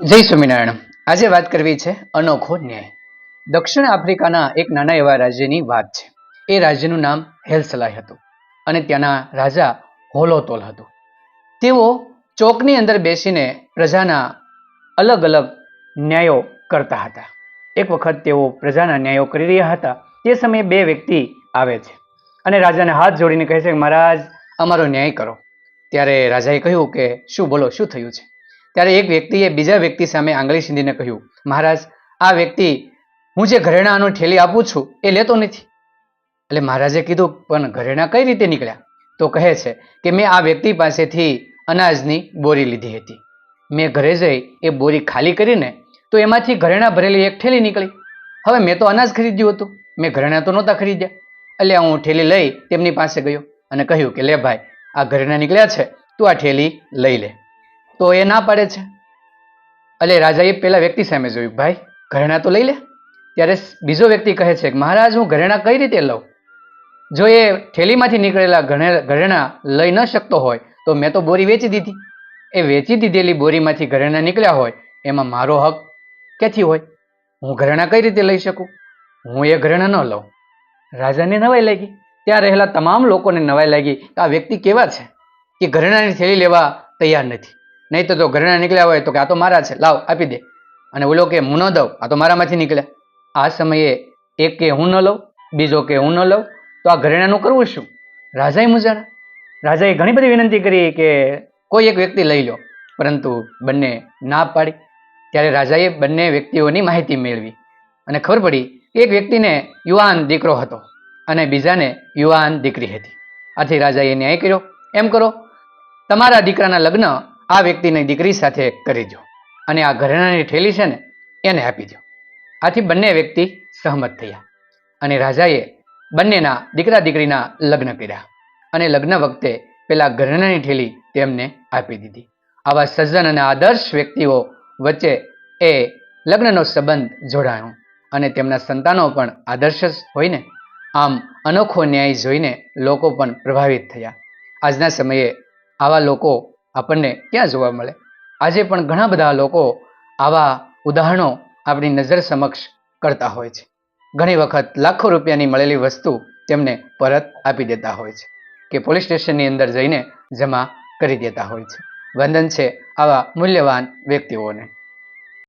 જય સ્વામિનારાયણ. આજે વાત કરવી છે અનોખો ન્યાય. દક્ષિણ આફ્રિકાના એક નાના એવા રાજ્યની વાત છે. એ રાજ્યનું નામ હેલસલાય હતું અને ત્યાંના રાજા હોલોતોલ હતો. તેઓ ચોકની અંદર બેસીને પ્રજાના અલગ અલગ ન્યાયો કરતા હતા. એક વખત તેઓ પ્રજાના ન્યાયો કરી રહ્યા હતા. તે સમયે બે વ્યક્તિ આવે છે અને રાજાને હાથ જોડીને કહે છે કે, મહારાજ, અમારો ન્યાય કરો. ત્યારે રાજાએ કહ્યું કે, શું બોલો, શું થયું છે? ત્યારે એક વ્યક્તિએ બીજા વ્યક્તિ સામે આંગળી સીંધીને કહ્યું, મહારાજ, આ વ્યક્તિ હું જે ઘરેણાનો ઠેલી આપું છું એ લેતો નથી. એટલે મહારાજે કીધું, પણ ઘરેણાં કઈ રીતે નીકળ્યા? તો કહે છે કે, મેં આ વ્યક્તિ પાસેથી અનાજની બોરી લીધી હતી. મેં ઘરે જઈ એ બોરી ખાલી કરીને તો એમાંથી ઘરેણાં ભરેલી એક ઠેલી નીકળી. હવે મેં તો અનાજ ખરીદ્યું હતું. મેં ઘરેણાં તો નહોતા ખરીદ્યા. એટલે હું ઠેલી લઈ તેમની પાસે ગયો અને કહ્યું કે, લે ભાઈ, આ ઘરેણાં નીકળ્યા છે, તું આ ઠેલી લઈ લે. તો એ ના પાડે છે. એટલે રાજાએ પેલા વ્યક્તિ સામે જોયું. ભાઈ, ઘરેણાં તો લઈ લે. ત્યારે બીજો વ્યક્તિ કહે છે કે, મહારાજ, હું ઘરેણાં કઈ રીતે લઉં? જો એ થેલીમાંથી નીકળેલા ઘણે- ઘરેણાં લઈ ન શકતો હોય, તો મેં તો બોરી વેચી દીધી. એ વેચી દીધેલી બોરીમાંથી ઘરેણા નીકળ્યા હોય, એમાં મારો હક ક્યાંથી હોય? હું ઘરેણાં કઈ રીતે લઈ શકું? હું એ ઘરેણા ન લઉં. રાજાને નવાઈ લાગી. ત્યાં રહેલા તમામ લોકોને નવાઈ લાગી આ વ્યક્તિ કેવા છે? કે ઘરેણાની થેલી લેવા તૈયાર નથી. નહીં તો ઘરેણા નીકળ્યા હોય તો કે આ તો મારા છે, લાવ, આપી દે. અને ઓલો કે હું ન દઉં, આ તો મારામાંથી નીકળ્યા આ સમયે એક કે હું ન લઉં, બીજો કે હું ન લઉં, તો આ ઘરેણાનું કરવું શું? રાજાએ મૂંઝાણા રાજાએ ઘણી બધી વિનંતી કરી કે કોઈ એક વ્યક્તિ લઈ લો, પરંતુ બંને ના પાડી. ત્યારે રાજાએ બંને વ્યક્તિઓની માહિતી મેળવી. અને ખબર પડી એક વ્યક્તિને યુવાન દીકરો હતો અને બીજાને યુવાન દીકરી હતી. આથી રાજાએ ન્યાય કર્યો. એમ કરો, તમારા દીકરાના લગ્ન આ વ્યક્તિની દીકરી સાથે કરી દો અને આ ઘરેણાની ઠેલી છે ને, એને આપી દો આથી બંને વ્યક્તિ સહમત થયા. અને રાજાએ બંનેના દીકરા દીકરીના લગ્ન કર્યા. અને લગ્ન વખતે પેલા ઘરેણાની ઠેલી તેમને આપી દીધી. આવા સજ્જન અને આદર્શ વ્યક્તિઓ વચ્ચે એ લગ્નનો સંબંધ જોડાયો. અને તેમના સંતાનો પણ આદર્શ જ હોય ને, આમ અનોખો ન્યાય જોઈને લોકો પણ પ્રભાવિત થયા. આજના સમયે આવા લોકો આપણને ક્યાં જોવા મળે? આજે પણ ઘણા બધા લોકો આવા ઉદાહરણો આપણી નજર સમક્ષ કરતા હોય છે. ઘણી વખત લાખો રૂપિયાની મળેલી વસ્તુ તેમને પરત આપી દેતા હોય છે કે પોલીસ સ્ટેશનની અંદર જઈને જમા કરી દેતા હોય છે. વંદન છે આવા મૂલ્યવાન વ્યક્તિઓને.